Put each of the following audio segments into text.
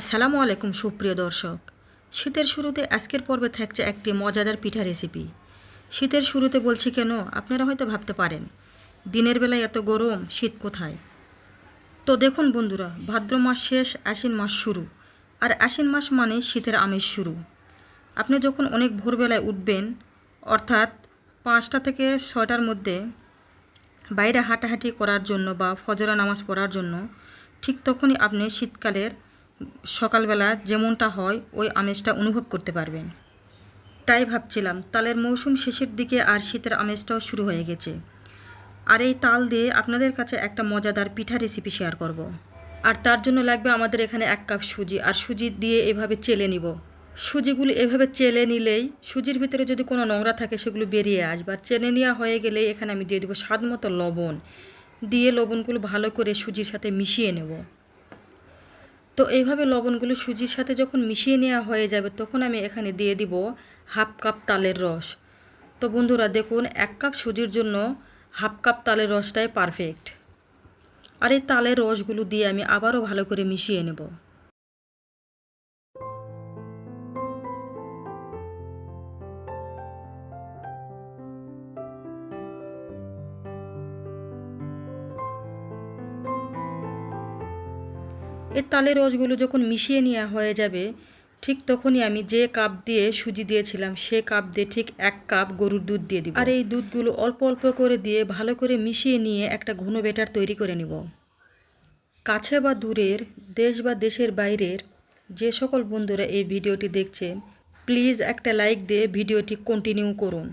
আসসালামু আলাইকুম সুপ্রিয় দর্শক। শীতের শুরুতে আজকের পর্বে থাকছে একটি মজাদার পিঠা রেসিপি শীতের শুরুতে বলছি কেন, আপনারা হয়তো ভাবতে পারেন, দিনের বেলায় এত গরম, শীত কোথায়? তো দেখুন বন্ধুরা, ভাদ্র মাস শেষ, আশ্বিন মাস শুরু। আর আশ্বিন মাস মানে শীতের আমেজ শুরু। আপনি যখন অনেক ভোরবেলায় উঠবেন, অর্থাৎ পাঁচটা থেকে ছয়টার মধ্যে বাইরে হাঁটাহাঁটি করার জন্য বা ফজরা নামাজ পড়ার জন্য, ঠিক তখনই আপনি শীতকালের সকালবেলা যেমনটা হয়, ওই আমেজটা অনুভব করতে পারবেন। তাই ভাবছিলাম, তালের মৌসুম শেষের দিকে আর শীতের আমেজটাও শুরু হয়ে গেছে। আর এই তাল দিয়ে আপনাদের কাছে একটা মজাদার পিঠা রেসিপি শেয়ার করব। আর তার জন্য লাগবে আমাদের এখানে এক কাপ সুজি, আর সুজি দিয়ে এভাবে চেলে নিব। সুজিগুলো এভাবে চেলে নিলেই, সুজির ভিতরে যদি কোনো নোংরা থাকে সেগুলো বেরিয়ে আসবে। আর চেলে নেওয়া হয়ে গেলে এখানে আমি দিয়ে দেবো স্বাদ মতো লবণ। দিয়ে লবণগুলো ভালো করে সুজির সাথে মিশিয়ে নেব। তো এইভাবে লবণগুলো সুজির সাথে যখন মিশিয়ে নেওয়া হয়ে যাবে, তখন আমি এখানে দিয়ে দিব হাফ কাপ তালের রস। তো বন্ধুরা, দেখুন, এক কাপ সুজির জন্য হাফ কাপ তালের রসটাই পারফেক্ট আর এই তালের রসগুলো দিয়ে আমি আবারও ভালো করে মিশিয়ে নেব। এই তালের রসগুলো যখন মিশিয়ে নেওয়া হয়ে যাবে, ঠিক তখনই আমি যে কাপ দিয়ে সুজি দিয়েছিলাম, সে কাপ দিয়ে ঠিক এক কাপ গরুর দুধ দিয়ে দিব। আর এই দুধগুলো অল্প অল্প করে দিয়ে ভালো করে মিশিয়ে নিয়ে একটা ঘন বেটার তৈরি করে নিব। কাছে বা দূরের, দেশ বা দেশের বাইরের যে সকল বন্ধুরা এই ভিডিওটি দেখছেন, প্লিজ একটা লাইক দিয়ে ভিডিওটি কন্টিনিউ করুন।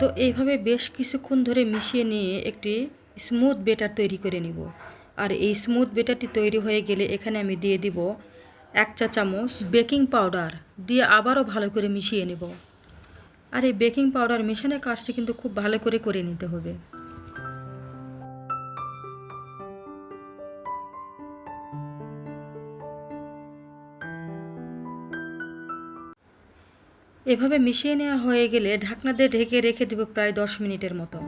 তো এইভাবে বেশ কিছুক্ষণ ধরে মিশিয়ে নিয়ে একটি স্মুথ বেটার তৈরি করে নিব। আর এই স্মুথ বেটারটি তৈরি হয়ে গেলে এখানে আমি দিয়ে দিব এক চা চামচ বেকিং পাউডার দিয়ে আবারও ভালো করে মিশিয়ে নেব। আর এই বেকিং পাউডার মেশানোর কাজটি কিন্তু খুব ভালো করে করে নিতে হবে। এভাবে মিশিয়ে নেওয়া হয়ে গেলে ঢাকনা দিয়ে ঢেকে রেখে দেবো প্রায় দশ মিনিটের মতো।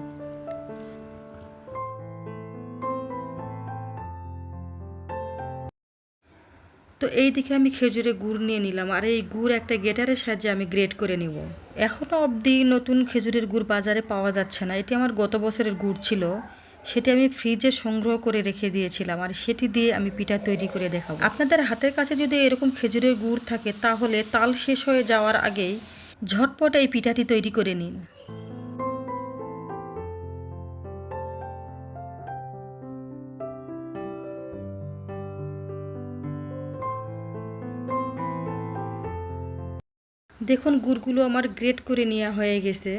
তো এই দিকে আমি খেজুরে গুড় নিয়ে নিলাম আর এই গুড় একটা গেটারের সাহায্যে আমি গ্রেট করে নিব। এখনও অবধি নতুন খেজুরের গুড় বাজারে পাওয়া যাচ্ছে না। এটি আমার গত বছরের গুড় ছিল। সেটি আমি ফ্রিজে সংগ্রহ করে রেখে দিয়েছিলাম আর সেটি দিয়ে আমি পিঠা তৈরি করে দেখাবো। আপনাদের হাতের কাছে যদি এরকম খেজুরের গুড় থাকে তাহলে তাল শেষ হয়ে যাওয়ার আগেই ঝটপট এই পিঠাটি তৈরি করে নিন। দেখুন, গুড়গুলো আমার গ্রেট করে নেওয়া হয়ে গেছে।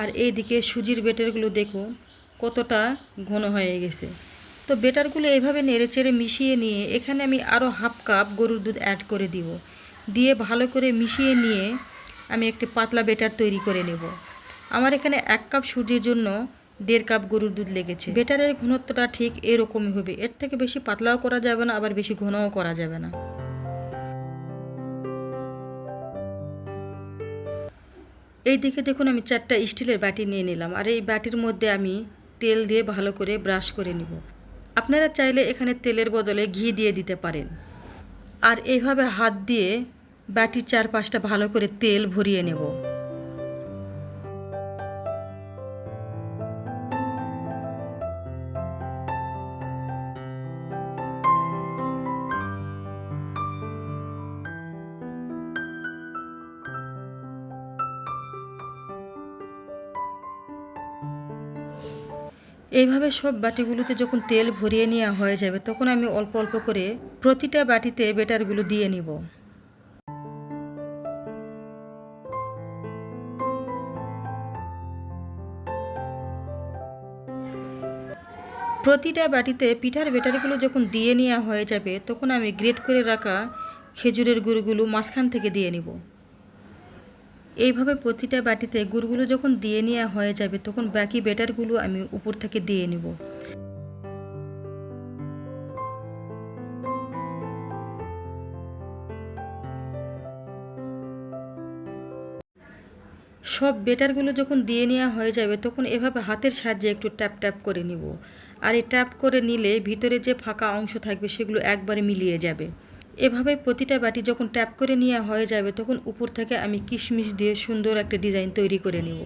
আর এইদিকে সুজির বেটারগুলো দেখুন কতটা ঘন হয়ে গেছে। তো বেটারগুলো এইভাবে নেড়েচেড়ে মিশিয়ে নিয়ে এখানে আমি আরও হাফ কাপ গরুর দুধ অ্যাড করে দিব। দিয়ে ভালো করে মিশিয়ে নিয়ে আমি একটি পাতলা বেটার তৈরি করে নেব। আমার এখানে এক কাপ সুজির জন্য দেড় কাপ গরুর দুধ লেগেছে। বেটারের ঘনত্বটা ঠিক এরকমই হবে। এর থেকে বেশি পাতলাও করা যাবে না, আবার বেশি ঘনও করা যাবে না। এই দিকে দেখুন, আমি চারটা স্টিলের বাটি নিয়ে নিলাম। আর এই বাটির মধ্যে আমি তেল দিয়ে ভালো করে ব্রাশ করে নিব। আপনারা চাইলে এখানে তেলের বদলে ঘি দিয়ে দিতে পারেন। আর এইভাবে হাত দিয়ে বাটির চারপাশটা ভালো করে তেল ভরিয়ে নেব। এইভাবে সব বাটিগুলোতে যখন তেল ভরিয়ে নেওয়া হয়ে যাবে, তখন আমি অল্প অল্প করে প্রতিটা বাটিতে বেটারগুলো দিয়ে নিব। প্রতিটা বাটিতে পিঠার ব্যাটারিগুলো যখন দিয়ে নেওয়া হয়ে যাবে, তখন আমি গ্রেট করে রাখা খেজুরের গুড়গুলো মাঝখান থেকে দিয়ে নিব। এইভাবে প্রতিটা বাটিতে গুড়গুলো যখন দিয়ে নেওয়া হয়ে যাবে, তখন বাকি ব্যাটারগুলো আমি উপর থেকে দিয়ে নিব। সব বেটারগুলো যখন দিয়ে নেওয়া হয়ে যাবে, তখন এভাবে হাতের সাহায্যে একটু ট্যাপ ট্যাপ করে নিব। আর এই ট্যাপ করে নিলে ভিতরে যে ফাঁকা অংশ থাকবে, সেগুলো একবারে মিলিয়ে যাবে। এভাবে প্রতিটা বাটি যখন ট্যাপ করে নেওয়া হয়ে যাবে, তখন উপর থেকে আমি কিশমিশ দিয়ে সুন্দর একটা ডিজাইন তৈরি করে নিব।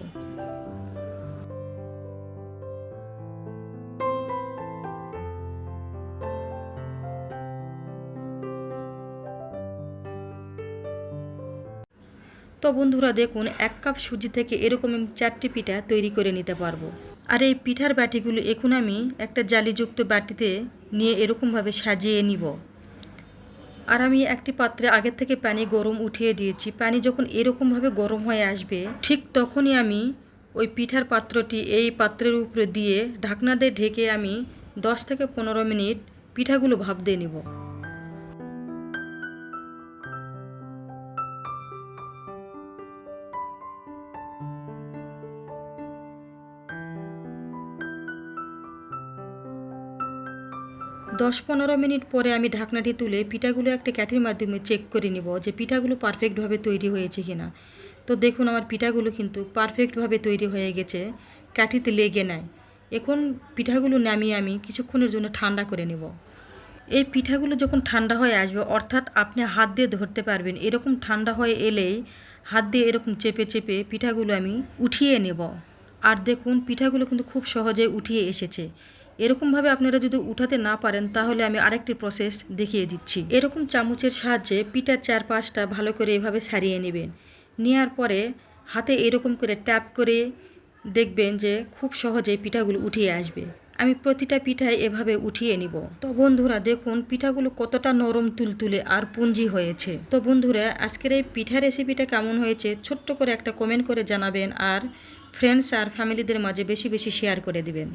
তো বন্ধুরা দেখুন, এক কাপ সুজি থেকে এরকম আমি চারটি পিঠা তৈরি করে নিতে পারব। আর এই পিঠার বাটিগুলো এখন আমি একটা জালিযুক্ত বাটিতে নিয়ে এরকমভাবে সাজিয়ে নিব। আর আমি একটি পাত্রে আগের থেকে পানি গরম উঠিয়ে দিয়েছি। পানি যখন এরকমভাবে গরম হয়ে আসবে, ঠিক তখনই আমি ওই পিঠার পাত্রটি এই পাত্রের উপরে দিয়ে ঢাকনা দিয়ে ঢেকে আমি দশ থেকে পনেরো মিনিট পিঠাগুলো ভাপ দিয়ে নিব। দশ পনেরো মিনিট পরে আমি ঢাকনাটি তুলে পিঠাগুলো একটা ক্যাটির মাধ্যমে চেক করে নিব যে পিঠাগুলো পারফেক্টভাবে তৈরি হয়েছে কিনা। তো দেখুন আমার পিঠাগুলো কিন্তু পারফেক্টভাবে তৈরি হয়ে গেছে, ক্যাটিতে লেগে নেয় এখন পিঠাগুলো নামিয়ে আমি কিছুক্ষণের জন্য ঠান্ডা করে নেব। এই পিঠাগুলো যখন ঠান্ডা হয়ে আসবে, অর্থাৎ আপনি হাত দিয়ে ধরতে পারবেন, এরকম ঠান্ডা হয়ে এলেই হাত দিয়ে এরকম চেপে চেপে পিঠাগুলো আমি উঠিয়ে নেব। আর দেখুন, পিঠাগুলো কিন্তু খুব সহজে উঠিয়ে এসেছে। এরকমভাবে আপনারা যদি উঠাতে না পারেন, তাহলে আমি আরেকটি প্রসেস দেখিয়ে দিচ্ছি। এরকম চামচের সাহায্যে পিঠার চারপাশটা ভালো করে এভাবে সারিয়ে নেবেন। নেওয়ার পরে হাতে এরকম করে ট্যাপ করে দেখবেন যে খুব সহজে পিঠাগুলো উঠিয়ে আসবে। আমি প্রতিটা পিঠায় এভাবে উঠিয়ে নিব। তো বন্ধুরা, দেখুন, পিঠাগুলো কতটা নরম তুলতুলে আর পুঞ্জি হয়েছে। তো বন্ধুরা, আজকের এই পিঠা রেসিপিটা কেমন হয়েছে ছোট্ট করে একটা কমেন্ট করে জানাবেন আর ফ্রেন্ডস আর ফ্যামিলিদের মাঝে বেশি বেশি শেয়ার করে দিবেন।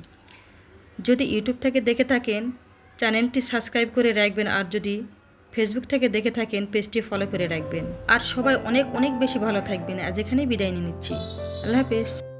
যদি ইউটিউব থেকে দেখে থাকেন, চ্যানেলটি সাবস্ক্রাইব করে রাখবেন আর যদি ফেসবুক থেকে দেখে থাকেন, পেজটি ফলো করে রাখবেন। আর সবাই অনেক অনেক বেশি ভালো থাকবেন। আজ এখানেই বিদায় নিয়ে নিচ্ছি। আল্লাহ হাফেজ।